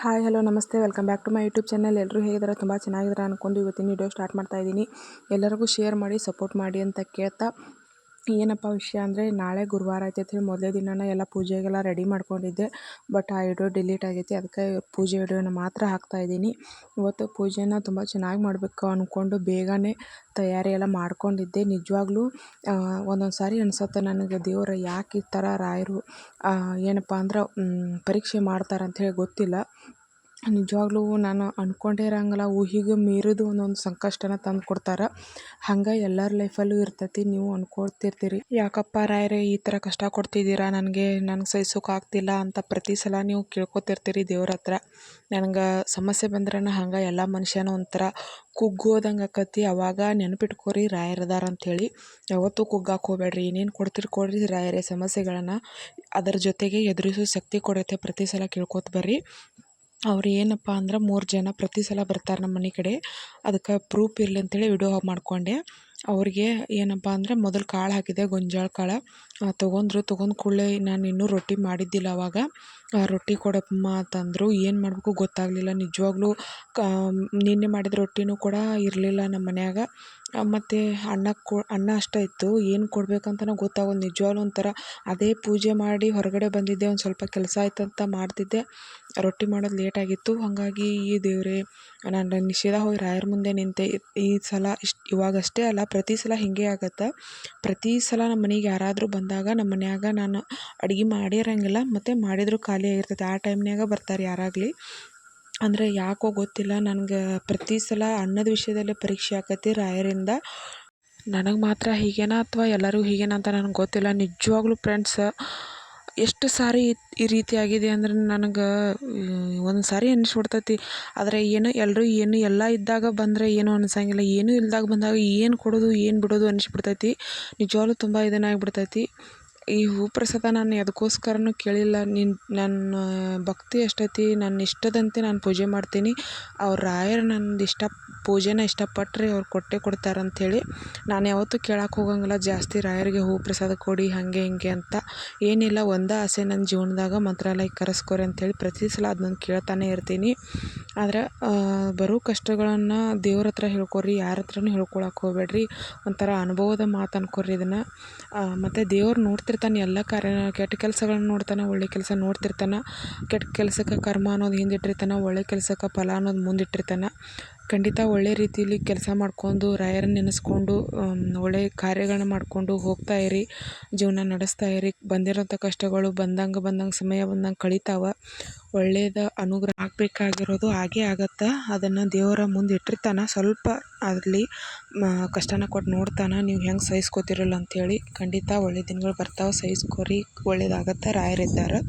Hi, hello, ನಮಸ್ತೆ. Welcome back to my YouTube channel. ಎಲ್ಲರೂ ಹೇಗಿದ್ದಾರೆ? ತುಂಬ ಚೆನ್ನಾಗಿದ್ದಾರೆ ಅಂದ್ಕೊಂಡು ಇವತ್ತಿನ ವಿಡಿಯೋ ಸ್ಟಾರ್ಟ್ ಮಾಡ್ತಾ ಇದ್ದೀನಿ. ಎಲ್ಲರಿಗೂ ಶೇರ್ ಮಾಡಿ, ಸಪೋರ್ಟ್ ಮಾಡಿ ಅಂತ ಕೇಳ್ತಾ ಏನಪ್ಪ ವಿಷಯ ಅಂದರೆ ನಾಳೆ ಗುರುವಾರ ಐತೆ ಅಂತ ಹೇಳಿ ಮೊದಲೇ ದಿನನ ಎಲ್ಲ ಪೂಜೆಗೆಲ್ಲ ರೆಡಿ ಮಾಡ್ಕೊಂಡಿದ್ದೆ. ಬಟ್ ಆ ವಿಡಿಯೋ ಡಿಲೀಟ್ ಆಗೈತಿ. ಅದಕ್ಕೆ ಪೂಜೆ ವಿಡಿಯೋನ ಮಾತ್ರ ಹಾಕ್ತಾ ಇದ್ದೀನಿ. ಇವತ್ತು ಪೂಜೆನ ತುಂಬ ಚೆನ್ನಾಗಿ ಮಾಡಬೇಕು ಅಂದ್ಕೊಂಡು ಬೇಗನೆ ತಯಾರಿ ಎಲ್ಲ ಮಾಡ್ಕೊಂಡಿದ್ದೆ. ನಿಜವಾಗ್ಲೂ ಒಂದೊಂದು ಸಾರಿ ಅನಿಸುತ್ತೆ ನನಗೆ ದೇವರ ಯಾಕೆ ಈ ಥರ ರಾಯರು ಏನಪ್ಪ ಅಂದ್ರೆ ಪರೀಕ್ಷೆ ಮಾಡ್ತಾರೆ ಹೇಳಿ ಗೊತ್ತಿಲ್ಲ. ನಿಜವಾಗ್ಲೂ ನಾನು ಅಂದ್ಕೊಂಡೇ ಇರೋಂಗಿಲ್ಲ, ಊಹೆಗೆ ಮೀರಿದ ಒಂದೊಂದು ಸಂಕಷ್ಟನ ತಂದು ಕೊಡ್ತಾರೆ. ಹಂಗೆ ಎಲ್ಲರ ಲೈಫಲ್ಲೂ ಇರ್ತೈತಿ, ನೀವು ಅಂದ್ಕೊಳ್ತಿರ್ತೀರಿ ಯಾಕಪ್ಪ ರಾಯರೇ, ಈ ಥರ ಕಷ್ಟ ಕೊಡ್ತಿದ್ದೀರಾ? ನನಗೆ ನನಗೆ ಸಹಿಸೋಕೆ ಆಗ್ತಿಲ್ಲ ಅಂತ ಪ್ರತಿ ಸಲ ನೀವು ಕೇಳ್ಕೊತಿರ್ತೀರಿ ದೇವ್ರ ಹತ್ರ. ನನಗೆ ಸಮಸ್ಯೆ ಬಂದ್ರೆ ಹಂಗೆ ಎಲ್ಲ ಮನುಷ್ಯನೂ ಒಂಥರ ಕುಗ್ಗೋದಂಗೆ ಆಕತಿ. ಅವಾಗ ನೆನಪಿಟ್ಕೋರಿ ರಾಯರದಾರ ಅಂಥೇಳಿ ಯಾವತ್ತೂ ಕುಗ್ಗಾಕೆ ಹೋಗ್ಬೇಡ್ರಿ ಏನೇನು ಕೊಡ್ತೀರಿ ಕೊಡ್ರಿ ರಾಯರೇ ಸಮಸ್ಯೆಗಳನ್ನು. ಅದರ ಜೊತೆಗೆ ಎದುರಿಸೋ ಶಕ್ತಿ ಕೊಡುತ್ತೆ ಪ್ರತಿ ಸಲ ಕೇಳ್ಕೊತ ಬರ್ರಿ. ಅವ್ರು ಏನಪ್ಪ ಅಂದ್ರೆ ಮೂರು ಜನ ಪ್ರತಿ ಸಲ ಬರ್ತಾರೆ ನಮ್ಮ ಮನೆ ಕಡೆ. ಅದಕ್ಕೆ ಪ್ರೂಫ್ ಇರಲಿ ಅಂತೇಳಿ ವಿಡಿಯೋ ಮಾಡಿಕೊಂಡೆ. ಅವ್ರಿಗೆ ಏನಪ್ಪ ಅಂದರೆ ಮೊದಲು ಕಾಳು ಹಾಕಿದೆ, ಗೊಂಜಾಳ ಕಾಳು. ತೊಗೊಂಡ್ರು. ತೊಗೊಂಡು ಕೂಡಲೇ ನಾನು ಇನ್ನೂ ರೊಟ್ಟಿ ಮಾಡಿದ್ದಿಲ್ಲ ಅವಾಗ. ರೊಟ್ಟಿ ಕೊಡಮ್ಮ ಅಂತಂದರು. ಏನು ಮಾಡಬೇಕು ಗೊತ್ತಾಗಲಿಲ್ಲ. ನಿಜವಾಗ್ಲೂ ಕ ನಿನ್ನೆ ಮಾಡಿದ ರೊಟ್ಟಿನೂ ಕೂಡ ಇರಲಿಲ್ಲ ನಮ್ಮ ಮನೆಯಾಗ. ಮತ್ತು ಅನ್ನ ಕೊ, ಅನ್ನ ಅಷ್ಟೇ ಇತ್ತು. ಏನು ಕೊಡಬೇಕಂತನೂ ಗೊತ್ತಾಗೋದು ನಿಜವಾಗ್ಲೂ ಒಂಥರ ಅದೇ ಪೂಜೆ ಮಾಡಿ ಹೊರಗಡೆ ಬಂದಿದ್ದೆ. ಒಂದು ಸ್ವಲ್ಪ ಕೆಲಸ ಆಯ್ತಂತ ಮಾಡ್ತಿದ್ದೆ. ರೊಟ್ಟಿ ಮಾಡೋದು ಲೇಟಾಗಿತ್ತು ಹಾಗಾಗಿ ಈ ದೇವರೇ, ನಾನು ನಿಷೇಧ ಹೋಗಿ ರಾಯರ ಮುಂದೆ ನಿಂತೆ. ಈ ಸಲ ಇಷ್ಟು, ಇವಾಗಷ್ಟೇ ಅಲ್ಲ, ಪ್ರತಿ ಸಲ ಹೀಗೆ ಆಗತ್ತೆ. ಪ್ರತಿ ಸಲ ನಮ್ಮ ಮನೆಗೆ ಯಾರಾದರೂ ಬಂದಾಗ ನಮ್ಮ ಮನೆಯಾಗ ನಾನು ಅಡುಗೆ ಮಾಡಿರಂಗಿಲ್ಲ. ಮತ್ತು ಮಾಡಿದರೂ ಖಾಲಿ ಆಗಿರ್ತೈತೆ. ಆ ಟೈಮ್ನ್ಯಾಗ ಬರ್ತಾರೆ ಯಾರಾಗಲಿ. ಅಂದರೆ ಯಾಕೋ ಗೊತ್ತಿಲ್ಲ. ನನಗೆ ಪ್ರತಿ ಸಲ ಅನ್ನದ ವಿಷಯದಲ್ಲಿ ಪರೀಕ್ಷೆ ಆಕತಿ ರಾಯರಿಂದ. ನನಗೆ ಮಾತ್ರ ಹೀಗೇನಾ ಅಥವಾ ಎಲ್ಲರಿಗೂ ಹೀಗೇನಾ ಅಂತ ನನಗೆ ಗೊತ್ತಿಲ್ಲ. ನಿಜವಾಗ್ಲೂ ಫ್ರೆಂಡ್ಸ್ ಎಷ್ಟು ಸಾರಿ ಈ ರೀತಿ ಆಗಿದೆ ಅಂದ್ರೆ ನನಗೆ ಒಂದು ಸಾರಿ ಅನ್ನಿಸ್ಬಿಡ್ತೈತಿ ಆದರೆ ಏನು ಎಲ್ಲರೂ ಏನು ಎಲ್ಲ ಇದ್ದಾಗ ಬಂದರೆ ಏನು ಅನ್ಸಂಗಿಲ್ಲ. ಏನೂ ಇಲ್ದಾಗ ಬಂದಾಗ ಏನು ಕೊಡೋದು, ಏನು ಬಿಡೋದು ಅನ್ನಿಸ್ಬಿಡ್ತೈತಿ ನಿಜವಾಗ್ಲೂ ತುಂಬ ಇದನ್ನಾಗ್ಬಿಡ್ತೈತಿ ಈ ಹೂ ಪ್ರಸಾದ ನಾನು ಎದಕ್ಕೋಸ್ಕರನೂ ಕೇಳಿಲ್ಲ. ನಿನ್ನ ನನ್ನ ಭಕ್ತಿ ಎಷ್ಟೈತಿ ನನ್ನ ಇಷ್ಟದಂತೆ ನಾನು ಪೂಜೆ ಮಾಡ್ತೀನಿ. ಅವ್ರ ರಾಯರು ನಂದು ಇಷ್ಟ ಪೂಜೆನ ಇಷ್ಟಪಟ್ಟರೆ ಅವ್ರು ಕೊಟ್ಟೇ ಕೊಡ್ತಾರೆ ಅಂಥೇಳಿ ನಾನು ಯಾವತ್ತೂ ಕೇಳಕ್ಕೆ ಹೋಗಂಗಿಲ್ಲ. ಜಾಸ್ತಿ ರಾಯರಿಗೆ ಹೂ ಪ್ರಸಾದ ಕೊಡಿ, ಹಾಗೆ ಹಿಂಗೆ ಅಂತ. ಏನಿಲ್ಲ, ಒಂದೇ ಆಸೆ ನನ್ನ ಜೀವನದಾಗ ಮಂತ್ರಾಲಯಕ್ಕೆ ಕರೆಸ್ಕೊರಿ ಅಂಥೇಳಿ ಪ್ರತಿ ಸಲ ಅದನ್ನ ಕೇಳ್ತಾನೆ ಇರ್ತೀನಿ. ಆದರೆ ಬರೋ ಕಷ್ಟಗಳನ್ನು ದೇವ್ರ ಹತ್ರ ಹೇಳ್ಕೊರಿ, ಯಾರ ಹತ್ರನೂ ಹೇಳ್ಕೊಳಕ್ಕೆ ಹೋಗಬೇಡ್ರಿ. ಒಂಥರ ಅನುಭವದ ಮಾತು ಅನ್ಕೊರಿ ಇದನ್ನು. ಮತ್ತು ದೇವ್ರು ನೋಡ್ತಿರ್ತಾನೆ, ಎಲ್ಲ ಕಾರ್ಯ, ಕೆಟ್ಟ ಕೆಲಸಗಳನ್ನ ನೋಡ್ತಾನೆ, ಒಳ್ಳೆ ಕೆಲಸ ನೋಡ್ತಿರ್ತಾನೆ. ಕೆಟ್ಟ ಕೆಲಸಕ್ಕೆ ಕರ್ಮ ಅನ್ನೋದು ಹಿಂದಿಟ್ಟಿರ್ತಾನೆ, ಒಳ್ಳೆ ಕೆಲಸಕ್ಕೆ ಫಲ ಅನ್ನೋದು ಮುಂದಿಟ್ಟಿರ್ತಾನೆ. ಖಂಡಿತ ಒಳ್ಳೆ ರೀತಿಲಿ ಕೆಲಸ ಮಾಡ್ಕೊಂಡು, ರಾಯರನ್ನ ನೆನೆಸ್ಕೊಂಡು ಒಳ್ಳೆ ಕಾರ್ಯಗಳನ್ನ ಮಾಡಿಕೊಂಡು ಹೋಗ್ತಾ ಇರಿ, ಜೀವನ ನಡೆಸ್ತಾ ಇರಿ. ಬಂದಿರೋಂಥ ಕಷ್ಟಗಳು ಬಂದಂಗೆ ಬಂದಂಗೆ, ಸಮಯ ಬಂದಂಗೆ ಕಳೀತಾವೆ. ಒಳ್ಳೇದು ಅನುಗ್ರಹ ಆಗಬೇಕಾಗಿರೋದು ಹಾಗೇ ಆಗತ್ತೆ. ಅದನ್ನು ದೇವರ ಮುಂದೆ ಇಟ್ಟಿರ್ತಾನೆ. ಸ್ವಲ್ಪ ಆಗಲಿ ಕಷ್ಟನ ಕೊಟ್ಟು ನೋಡ್ತಾನೆ. ನೀವು ಹೆಂಗೆ ಸಹಿಸ್ಕೋತಿರಲ್ಲ ಅಂಥೇಳಿ ಖಂಡಿತ ಒಳ್ಳೆ ದಿನಗಳು ಬರ್ತಾವೆ. ಸಹಿಸ್ಕೋರಿ ಒಳ್ಳೆಯದಾಗತ್ತೆ ರಾಯರಿದ್ದಾರೆ.